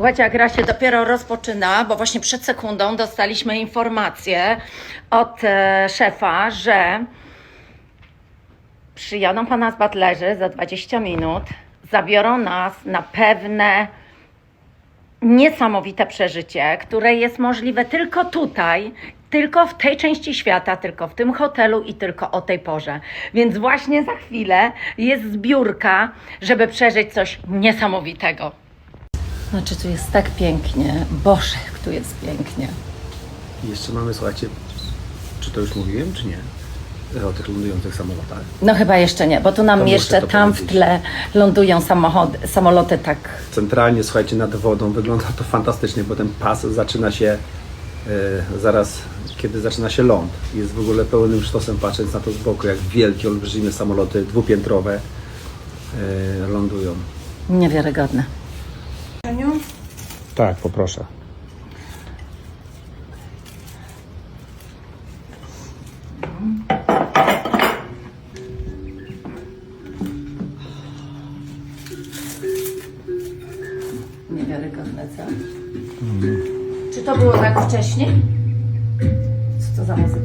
Słuchajcie, gra się dopiero rozpoczyna, bo właśnie przed sekundą dostaliśmy informację od e, szefa, że przyjadą po nas butlerzy za 20 minut, zabiorą nas na pewne niesamowite przeżycie, które jest możliwe tylko tutaj, tylko w tej części świata, tylko w tym hotelu i tylko o tej porze. Więc właśnie za chwilę jest zbiórka, żeby przeżyć coś niesamowitego. Znaczy, tu jest tak pięknie. Boże, tu jest pięknie. Jeszcze mamy, słuchajcie, czy to już mówiłem, czy nie? O tych lądujących samolotach. No chyba jeszcze nie, bo tu nam To muszę jeszcze to tam w powiedzieć. tle lądują samochody, samoloty tak. Centralnie, słuchajcie, nad wodą wygląda to fantastycznie, bo ten pas zaczyna się e, zaraz, kiedy zaczyna się ląd. Jest w ogóle pełnym sztosem patrząc na to z boku, jak wielkie, olbrzymie samoloty dwupiętrowe e, lądują. Niewiarygodne. Tak, poproszę. Niewiarygodne, co? Czy to było tak wcześniej? Co to za muzyka?